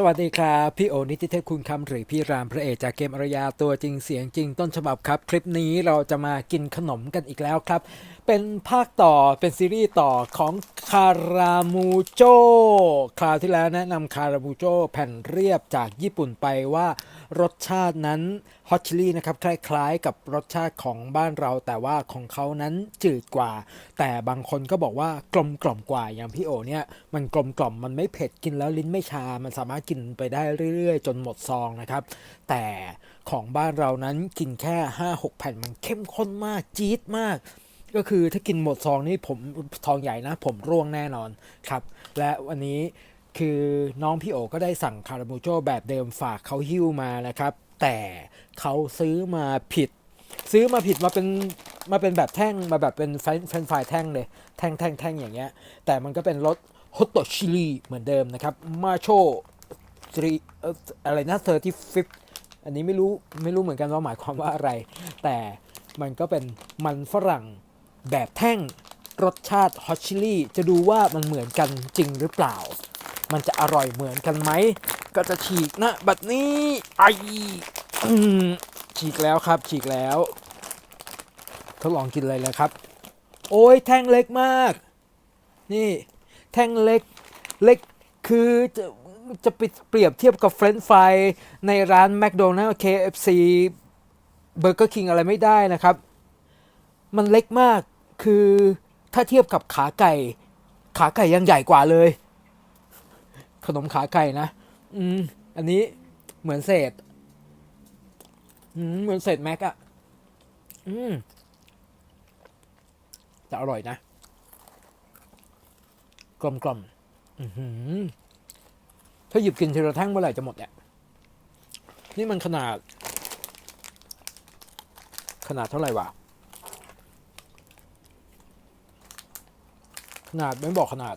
สวัสดีครับ พี่โอนิติเทพคุณคำหรือพี่รามพระเอกจากเกมอรยาตัวจริงเสียงจริงต้นฉบับครับ คลิปนี้เราจะมากินขนมกันอีกแล้วครับ เป็นภาคต่อเป็นซีรีส์ต่อของคารามูโจคราวที่แล้วแนะนำคารามูโจแผ่นเรียบจากญี่ปุ่นไปว่ารสชาตินั้นฮอตชิลี่นะครับคล้ายๆ กับรสชาติของบ้านเราแต่ว่าของเขานั้นจืดกว่า แต่บางคนก็บอกว่ากลมกล่อมกว่าอย่างพี่โอเนี่ยมันกลมกล่อมมันไม่เผ็ดกินแล้วลิ้นไม่ชา มันสามารถกินไปได้เรื่อยๆ จนหมดซองนะครับ แต่ของบ้านเรานั้นกินแค่ 5-6 แผ่นมันเข้มข้นมากจี๊ดมาก ก็คือถ้ากินหมดซองนี่ผมทองใหญ่นะ ผมร่วงแน่นอนครับ และวันนี้คือน้องพี่โอก็ได้สั่งคาราบูโจแบบเดิมฝากเขาหิ้วมานะครับ แต่เขาซื้อมาผิด ซื้อมาผิดมาเป็นมาเป็นแบบแท่งมาแบบเป็นแฟนฟรนไฟแท่งเลย แท่งแท่งแท่งอย่างเงี้ย แต่มันก็เป็นรสฮอตโตชิลีเหมือนเดิมนะครับมาโชทรีอะไรนะเซอร์ที่ฟิฟอันนี้ไม่รู้ไม่รู้เหมือนกันว่าหมายความว่าอะไร แต่มันก็เป็นมันฝรั่ง แบบแท่งรสชาติฮอตชิลี่จะดูว่ามันเหมือนกันจริงหรือเปล่า มันจะอร่อยเหมือนกันไหม ก็จะฉีกนะบัดนี้ไอฉีกแล้วครับฉีกแล้ว ทดลองกินเลยเลยครับ โอ้ยแท่งเล็กมาก นี่แท่งเล็กเล็กคือจะจะไปเปรียบเทียบกับเฟรนช์ฟรายในร้านแมคโดนัลล์ KFC เบอร์เกอร์คิงอะไรไม่ได้นะครับ มันเล็กมาก คือถ้าเทียบกับขาไก่ ขาไก่ยังใหญ่กว่าเลย ขนมขาไก่นะ อืม อันนี้เหมือนเศษ อืม เหมือนเศษแม็กอะอืมแต่อร่อยนะ กลมกลมๆอื้อหือถ้าหยิบกินทีละแท่งเมื่อไหร่จะหมดเนี่ยนี่มันขนาด ขนาดเท่าไหร่วะ ขนาดไม่บอกขนาด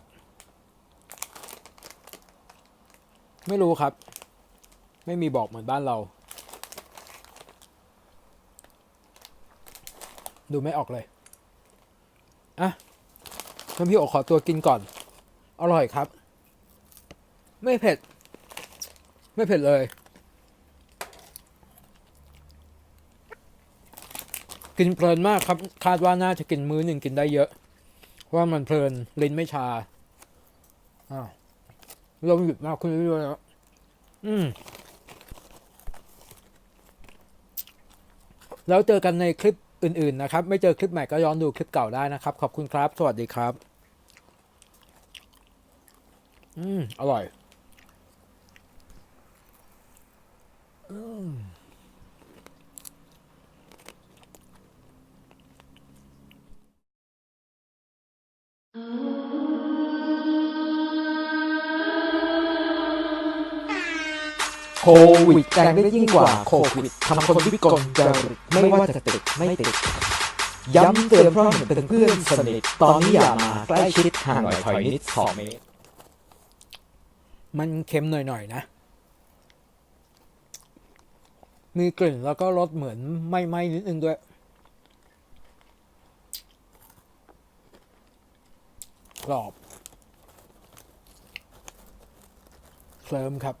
ไม่รู้ครับ ไม่มีบอกเหมือนบ้านเรา ดูไม่ออกเลยอะงั้นพี่โอขอตัวกินก่อน อร่อยครับ ไม่เผ็ด ไม่เผ็ดเลย กินเพลินมากครับ คาดว่าน่าจะกินมื้อหนึ่งกินได้เยอะเพราะ ว่ามันเพลินลิ้นไม่ชาอ้าวลงหยุดมากขึ้นเรื่อยๆแล้วอืมแล้วเจอกันในคลิปอื่น ๆ นะครับ ไม่เจอคลิปใหม่ก็ย้อนดูคลิปเก่าได้นะครับ ขอบคุณครับ สวัสดีครับ อืม อร่อย อืม โควิดแรงได้ยิ่งกว่าโควิดทำคนวิกลจริตไม่ว่าจะติดไม่ติด ย้ำเตือนเพราะเห็นเป็นเพื่อนสนิท ตอนนี้อย่ามา ใกล้ชิดห่างหน่อยถอยนิดสองเมตรมันเค็มหน่อยๆนะ มีกลิ่นแล้วก็รสเหมือนไหม้ๆนิดนึงด้วย กรอบ เคลิมครับ